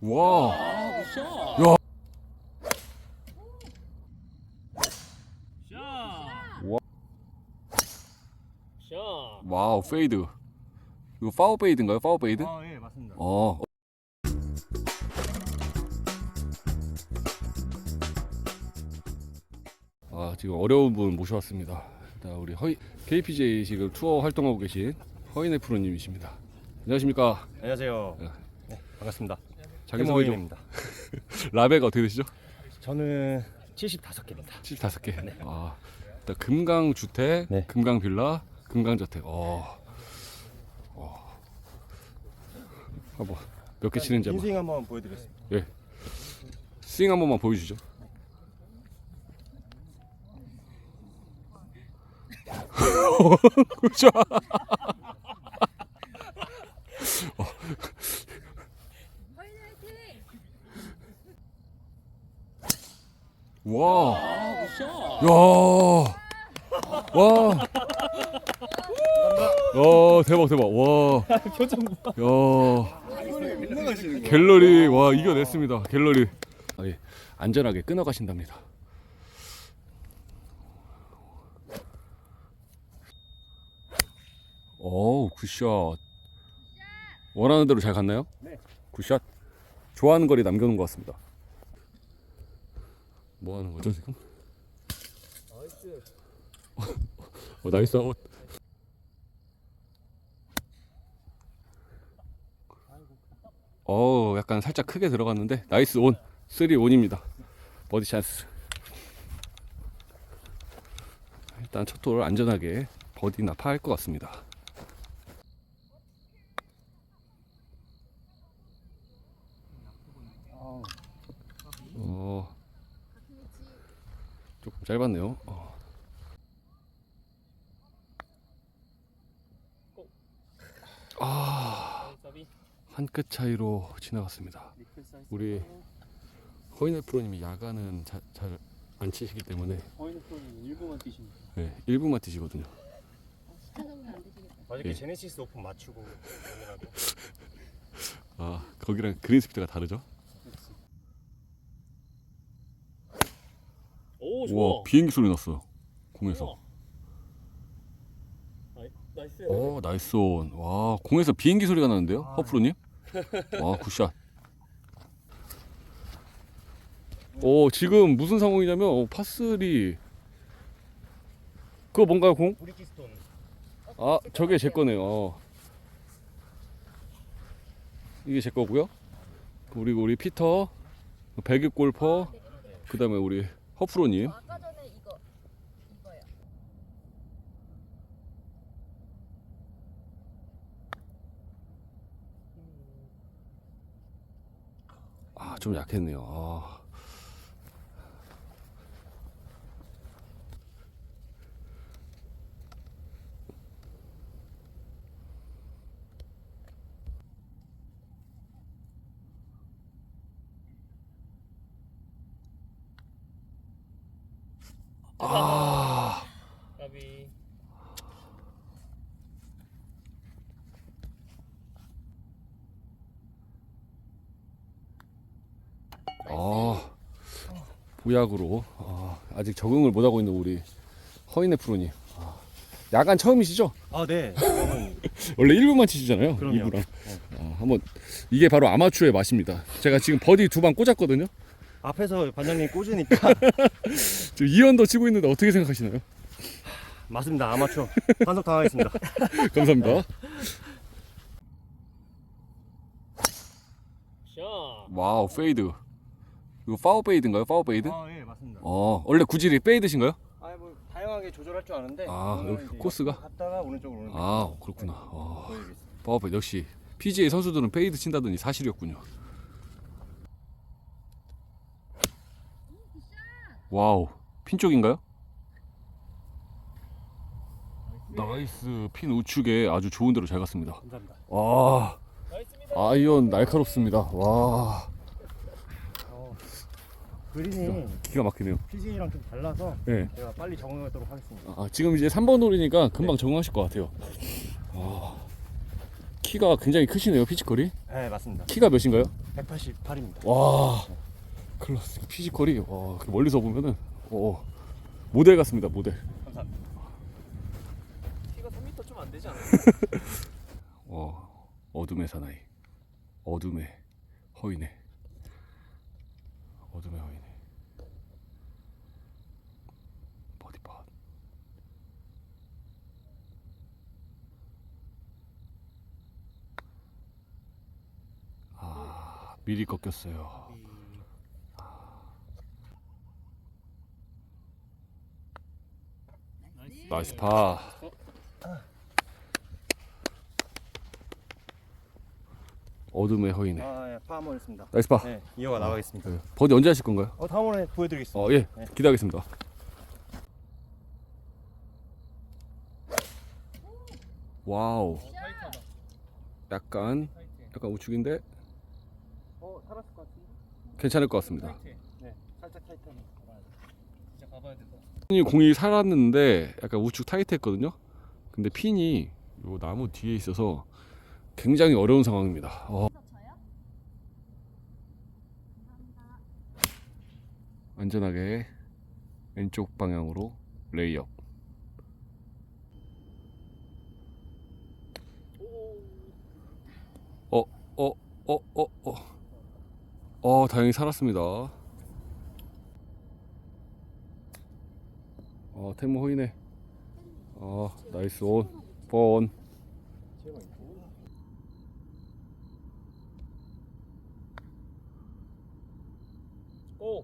와. 샷. 야. 와. 와우 페이드. 이거 파워 페이드인가요? 파워 페이드? 아, 예, 맞습니다. 어. 아 지금 어려운 분 모셔왔습니다. 일단 우리 허이 KPJ 지금 투어 활동하고 계신 허인의 프로님이십니다. 안녕하십니까? 안녕하세요. 네. 네, 반갑습니다. 자기 소개 좀. 해모임입니다. 라베가 어떻게 되시죠? 저는 75개입니다. 75개. 아, 일단 금강 주택, 네. 금강 빌라, 금강 저택. 어. 어. 한번 몇개 치는지 한번. 인스윙 한번 보여드리겠습니다. 예. 스윙 한 번만 보여주시죠. 그죠? 와. 야, 와, 야, 대박, 대박, 와, 표정 야. 갤러리 와 이겨냈습니다 갤러리 아, 예. 안전하게 끊어 가신답니다 오 굿샷 원하는 대로 잘 갔나요? 네. 굿샷 좋아하는 거리 남겨놓은 것 같습니다 뭐 하는 거죠 지금? 어, 나이스. 아웃 어 약간 살짝 크게 들어갔는데? 나이스 온. 3 온입니다. 버디 찬스. 일단 첫홀 안전하게 버디나 파할 것 같습니다 어 조금 짧았네요 어. 아. 한 끗 차이로 지나갔습니다. 우리 허인의 프로님이 야간은 잘 안 치시기 때문에 허인 프로님 일부만 뛰십니다. 네, 1분만 뛰시거든요. 어저께 예. 제네시스 오픈 맞추고. 아 거기랑 그린 스피드가 다르죠? 오 좋아. 우와 비행기 소리 났어요. 공에서. 나이- 나이스. 오 나이스 온. 와 공에서 비행기 소리가 나는데요, 허프로님? 와 굿샷. 오 지금 무슨 상황이냐면 어, 파슬이 그거 뭔가요 공? 아 저게 제 거네요. 어. 이게 제 거고요. 그리고 우리 피터, 백육 골퍼, 그다음에 우리 허프로님. 아까 전에 이거 이거요. 아 좀 약했네요. 아. 아. 까비. 아, 보약으로 아, 아직 적응을 못 하고 있는 우리 허인의 프로님. 아, 야간 처음이시죠? 아, 네. 저는 원래 1분만 치시잖아요. 그럼요. 2부랑. 아, 한번 이게 바로 아마추어의 맛입니다. 제가 지금 버디 두 방 꽂았거든요. 앞에서 반장님 꽂으니까 지금 2언더 치고 있는데 어떻게 생각하시나요? 맞습니다. 아마추어. 반석 당하겠습니다. 감사합니다. 샷. 와우, 페이드. 이거 파워 페이드인가요? 파워 페이드? 아, 예, 맞습니다. 어, 원래 구질이 페이드신가요? 아, 뭐 다양하게 조절할 줄 아는데 아, 오늘 여기 이제 코스가? 갔다가 오른쪽으로 오는 아, 그렇구나. 어. 파워 페이드 역시 PGA 선수들은 페이드 친다더니 사실이었군요. 와우, 핀 쪽인가요? 나이스 핀 우측에 아주 좋은 데로 잘 갔습니다. 감사합니다. 와 나이스입니다. 아이언 날카롭습니다. 와 어, 그린이 기가 막히네요. PGA랑 좀 달라서 네. 제가 빨리 적응하도록 하겠습니다. 아, 지금 이제 3번 홀이니까 금방 적응하실 것 같아요. 아, 키가 굉장히 크시네요 피지컬이 네 맞습니다. 키가 몇인가요? 188입니다. 와 클라스 피지컬이 와 멀리서 보면은 어 모델 같습니다 모델. 감사합니다. 키가 3m 좀 안 되지 않아요? 어 어둠의 사나이. 어둠의 허이네 어둠의 허이네 버디팟 아 미리 꺾였어요 나이스 파 어둠의 허이네 아, 예, 파 한번 했습니다. 나이스 파 네, 이어가 나가겠습니다. 네. 버디 언제 하실 건가요? 어, 다음번에 보여드리겠습니다. 어, 예. 네. 기대하겠습니다. 와우. 약간. 약간 우측인데 어? 괜찮을 것 같습니다. 타이트. 네, 살짝 타이트하네. 진짜 가봐야 된다. 이 공이 살았는데 약간 우측 타이트했거든요. 근데 핀이 요 나무 뒤에 있어서 굉장히 어려운 상황입니다. 어. 안전하게 왼쪽 방향으로 레이업. 어, 어, 어, 어, 어. 어, 다행히 살았습니다. 어, 태무 호이네. 어, 나이스 온. 본. 오.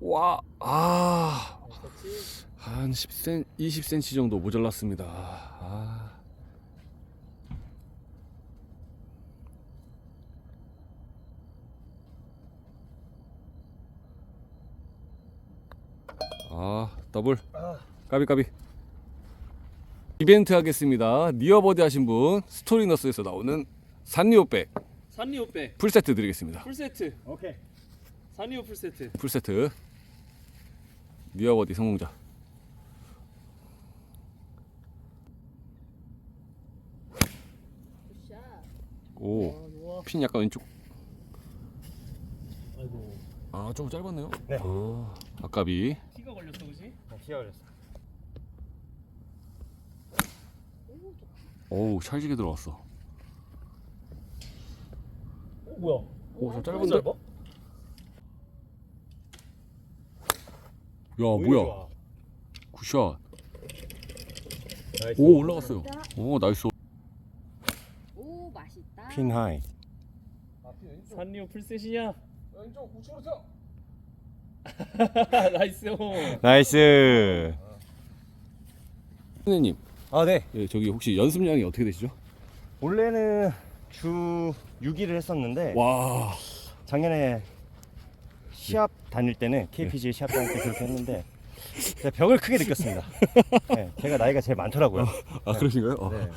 와, 아. 한 10cm, 20cm 정도 모자랐습니다. 아. 아, 더블. 까비 까비. 이벤트 하겠습니다. 니어버디 하신 분 스토리너스에서 나오는 산리오백 산리오빼 풀세트 드리겠습니다. 풀세트. 오케이. 산리오 풀세트. 풀세트. 니어버디 성공자. 굿샷. 오, 좋아. 핀 약간 왼쪽. 아, 좀 짧았네요. 네. 어, 아까비. 티가 걸렸어, 그지? 네, 기가 걸렸어. 오우, 찰지게 들어왔어. 오, 뭐야? 오, 좀 너무 짧은데? 짧아? 야, 오히려 뭐야? 좋아. 굿샷. 나이스. 오, 올라갔어요. 오, 나이스. 오 맛있다. 핀 하이. 산리오 풀셋이냐? 왼쪽 우측으로 쳐. 나이스. 나이스. 선생님, 아, 네. 예, 저기 혹시 연습량이 어떻게 되시죠? 원래는 주 6일을 했었는데 와, 작년에 시합 다닐 때는 KPG 시합 다닐 때 그렇게 했는데 제가 벽을 크게 느꼈습니다. 네, 제가 나이가 제일 많더라고요. 아 그러신가요? 어. 네.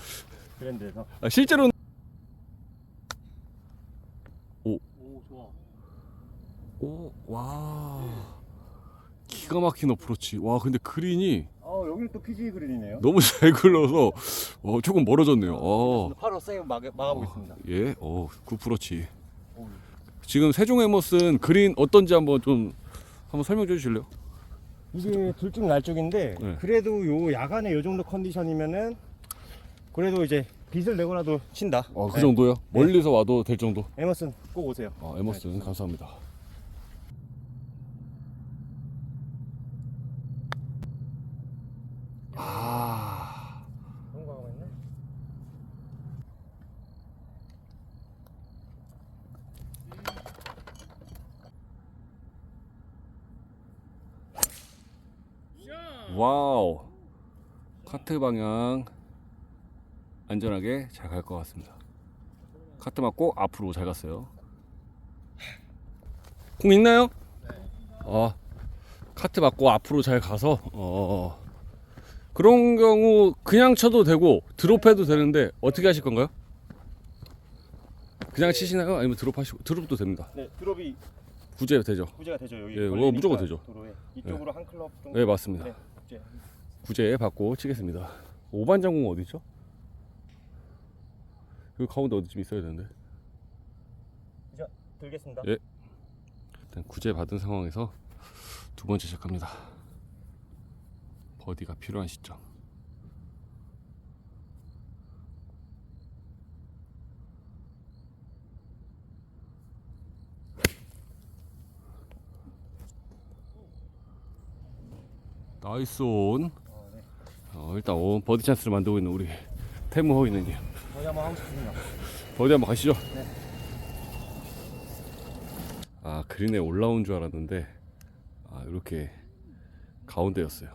그런데서 아, 실제로는 오, 좋아. 오, 와, 기가 막힌 어프로치. 와, 근데 그린이 어 여기는 또 PG 그린이네요. 너무 잘 굴러서 어, 조금 멀어졌네요. 어, 바로 세이브 막아, 막아보겠습니다. 예, 어, 굿프로치. 지금 세종 에머슨 그린 어떤지 한번 좀 한번 설명 해 주실래요? 이게 둘중 날쪽인데 네. 그래도 요 야간에 요 정도 컨디션이면은 그래도 이제 빚을 내고라도 친다. 어, 그 네. 정도요? 멀리서 와도 될 정도. 에머슨 꼭 오세요. 어, 에머슨 감사합니다. 아, 성공하고 있네. 와우. 카트 방향 안전하게 잘 갈 것 같습니다. 카트 맞고 앞으로 잘 갔어요. 공 있나요? 어, 카트 맞고 앞으로 잘 가서 어, 그런 경우 그냥 쳐도 되고 드롭해도 되는데 어떻게 하실 건가요? 그냥 치시나요? 아니면 드롭하시고 드롭도 됩니다. 네, 드롭이 구제 되죠. 구제가 되죠. 여기 예, 뭐 걸리니까 무조건 되죠. 도로에 이쪽으로 한 클럽 정도. 네 맞습니다. 네, 구제. 받고 치겠습니다. 오반장공 어디 있죠? 그 가운데 어디쯤 있어야 되는데. 자, 들겠습니다. 예. 일단 구제 받은 상황에서 두 번째 시작합니다. 버디가 필요한 시점. 나이스 온. 어, 네. 어, 일단 온 버디 찬스를 만들고 있는 우리 태무 허이는님. 저희 한번 하고 싶습니다. 버디 한번 가시죠. 네. 아 그린에 올라온 줄 알았는데 아 이렇게 가운데였어요.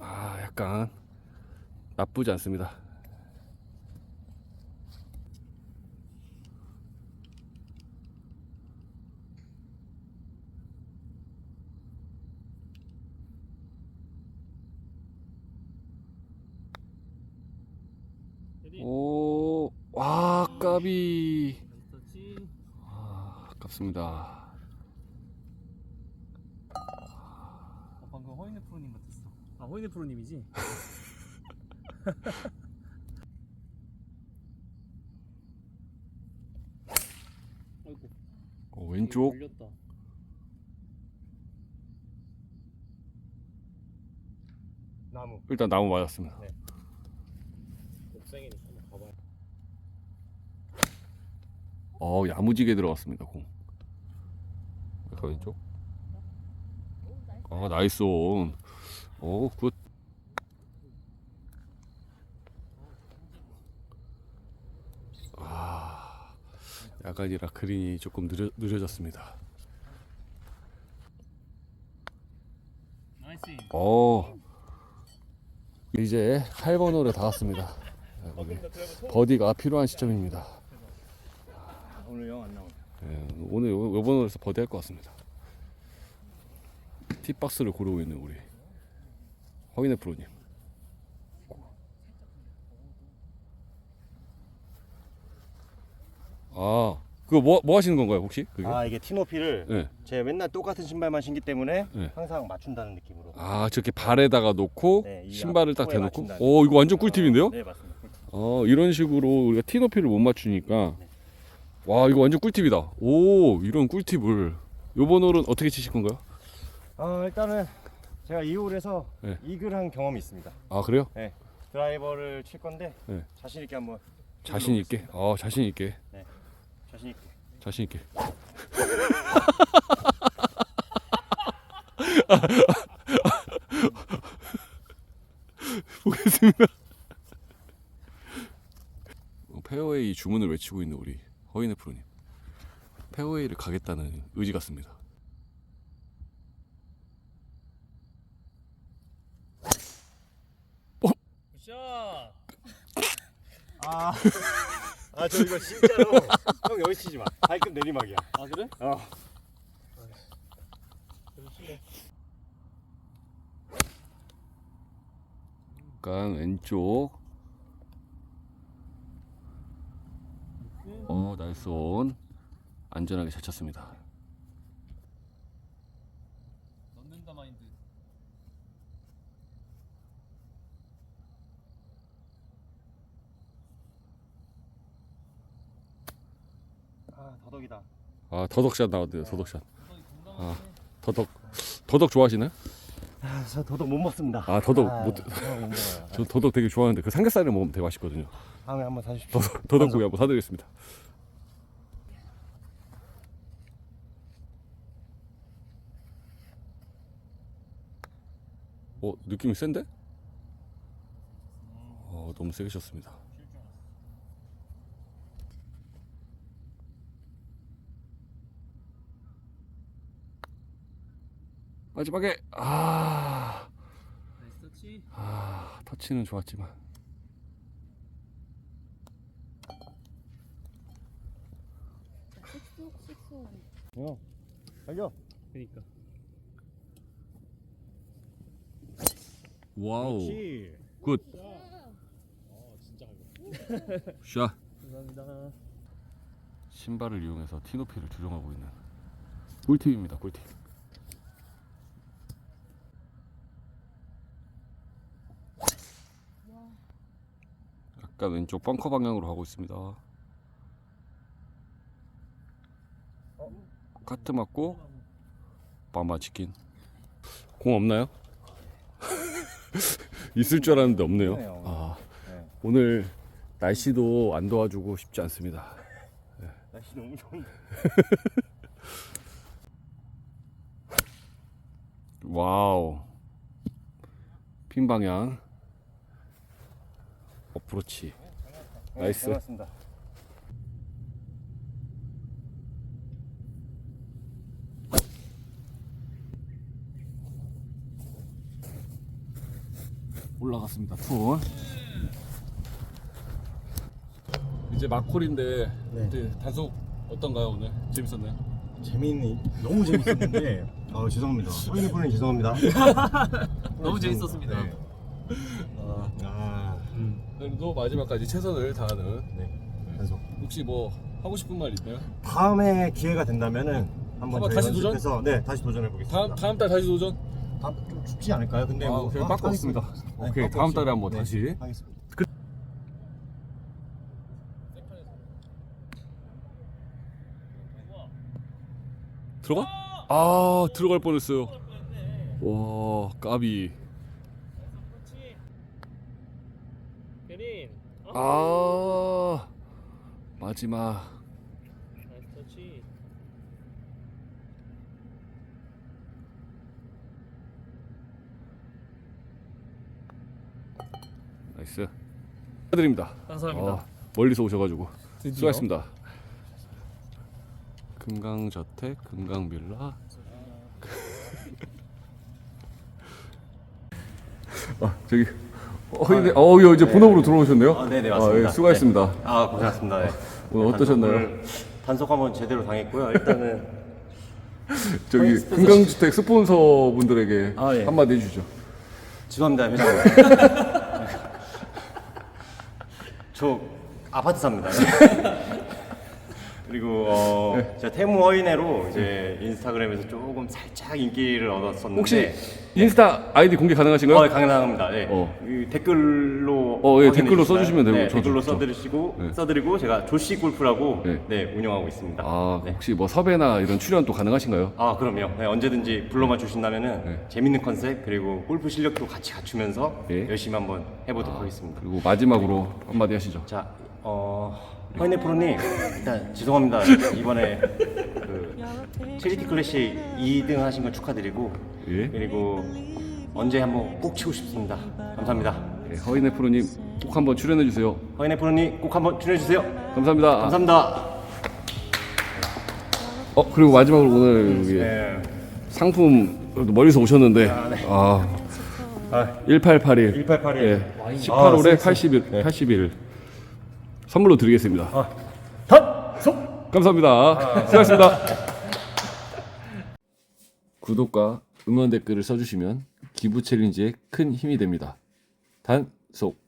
아 약간 나쁘지 않습니다. 오, 와 까비. 아, 아깝습니다. 어, 방금 허인의 프로님 같았어. 아 허인의 프로님이지? 아이고. 어, 왼쪽. 걸렸다. 나무. 일단 나무 맞았습니다. 한번 가봐요. 어, 야무지게 들어갔습니다. 공. 약간 왼쪽. 아, 나이스 온. 오, 굿. 야간이라 그린이 조금 느려, 느려졌습니다. 어, 이제 8번 홀에 다 왔습니다. 우리 버디가 필요한 시점입니다. 오늘 영 안 나오네. 예, 오늘 요- 요번 홀에서 버디 할 것 같습니다. 팁박스를 고르고 있는 우리 허인의 프로님. 아, 그거 뭐, 뭐 하시는 건가요, 혹시? 그게? 아 이게 티노피를 네. 제가 맨날 똑같은 신발만 신기 때문에 네. 항상 맞춘다는 느낌으로. 아, 저렇게 발에다가 놓고 네, 이 신발을 딱앞 대놓고. 맞춘다는 오, 이거 완전 꿀팁인데요? 네 맞습니다. 어, 이런 식으로 우리가 티노피를 못 맞추니까 와, 이거 완전 꿀팁이다. 오, 이런 꿀팁을 요번 홀은 어떻게 치실 건가요? 아 일단은 제가 이 홀에서 네. 이글 한 경험이 있습니다. 아, 그래요? 드라이버를 칠 건데 네. 자신 있게 한번 자신 있게. 어, 자신 있게. 자신 있게. 자신 있게. 보겠습니다. 어, 페어웨이 주문을 외치고 있는 우리 허인의 프로님. 페어웨이를 가겠다는 의지 같습니다. 굿샷. 아, 아 저 이거 진짜로 형 여기 치지 마. 발끝 내리막이야. 아 그래? 어. 약간 왼쪽. 어, 나이스 온. 안전하게 잘 쳤습니다. 더덕이다. 아, 더덕샷 나왔네요. 더덕샷. 엉덩이 아. 더덕. 더덕 좋아하시나요? 아, 저 더덕 못 먹습니다. 아, 더덕 아, 못. 더덕 못 먹어요. 저 더덕 되게 좋아하는데 그 삼겹살을 먹으면 되게 맛있거든요. 다음에 한번 사주십시오. 더덕, 더덕고기 한번 사드리겠습니다. 어 느낌이 센데? 어 너무 세게 쳤습니다. 마지막에 아. 아 터치는 좋았지만. 형, 달려. 그니까. 와우. 굿 어. 샷. 감사합니다. 신발을 이용해서 티 높이를 조정하고 있는 꿀팁입니다. 꿀팁. 약간 왼쪽 벙커 방향으로 가고 있습니다. 카트 맞고 마마 치킨. 공 없나요? 있을 줄 알았는데 없네요. 아, 네. 오늘 날씨도 안 도와주고 싶지 않습니다. 날씨 너무 좋은데. 와우. 핀 방향. 어프로치. 나이스. 잘 맞습니다. 올라갔습니다. 투. 이제 마콜인데 네. 이제 단속 어떤가요 오늘? 재밌었나요? 재미있는 너무 재밌었는데 아 죄송합니다. 허인이 분이 죄송합니다. 너무 재밌었습니다. 네. 아, 그래도 마지막까지 최선을 다하는. 네. 단속. 혹시 뭐 하고 싶은 말 있나요? 다음에 기회가 된다면은 한번 한번 저희 다시 도전? 연습해서 네 다시 도전해 보겠습니다. 다음 다음 달 다시 도전. 다음 좀 춥지 않을까요? 근데 아, 뭐 아, 빠꾸. 없습니다. 네, 오케이, 빠꾸 다음 없이. 달에 한번 네, 다시. 하겠습니다. 들어가? 아 들어갈 뻔했어요. 와 까비. 베린. 아 마지막. 나이스 터치. 나이스. 축하드립니다. 감사합니다. 아, 멀리서 오셔가지고 드디어. 수고하셨습니다. 금강저택, 금강빌라. 아 저기 어이 어 이제 본업으로 들어오셨네요. 아, 네네, 맞습니다. 예, 수고하셨습니다. 아 고생하셨습니다. 네. 오늘 어떠셨나요? 단속 한번 제대로 당했고요. 일단은 저기 금강주택 스폰서 분들에게 아, 예. 한마디 해주죠. 죄송합니다 회장님. 저 아파트 삽니다. 그리고 어, 네. 제가 태무 허인회로 이제 인스타그램에서 조금 살짝 인기를 얻었었는데 혹시 인스타 아이디 공개 가능하신가요? 어, 가능합니다. 네. 어. 이 댓글로 어, 예, 확인해 댓글로? 써주시면 되고, 네, 저, 댓글로. 써드리시고 네. 써드리고 제가 조씨 골프라고 네. 네. 운영하고 있습니다. 아 네. 혹시 뭐 섭외나 이런 출연 또 가능하신가요? 아 그럼요. 네, 언제든지 불러만 주신다면은 네. 재밌는 컨셉 그리고 골프 실력도 같이 갖추면서 예. 열심히 한번 해보도록 하겠습니다. 그리고 마지막으로 한마디 하시죠. 자, 어 허인네 프로님 일단 죄송합니다. 이번에 그 체리티 클래시 2등 하신 거 축하드리고 예. 그리고 언제 한번 꼭 치고 싶습니다. 감사합니다. 예, 허인의 프로님 꼭 한번 출연해 주세요. 허인네 프로님 꼭 한번 출연해 주세요. 감사합니다. 감사합니다. 어 그리고 마지막으로 오늘 여기 네. 상품 멀리서 오셨는데 아, 아, 1881 1881. 예, 아, 18홀에 쎄, 81 81 선물로 드리겠습니다. 아, 단속. 감사합니다. 수고하셨습니다. 구독과 응원 댓글을 써주시면 기부 챌린지에 큰 힘이 됩니다. 단속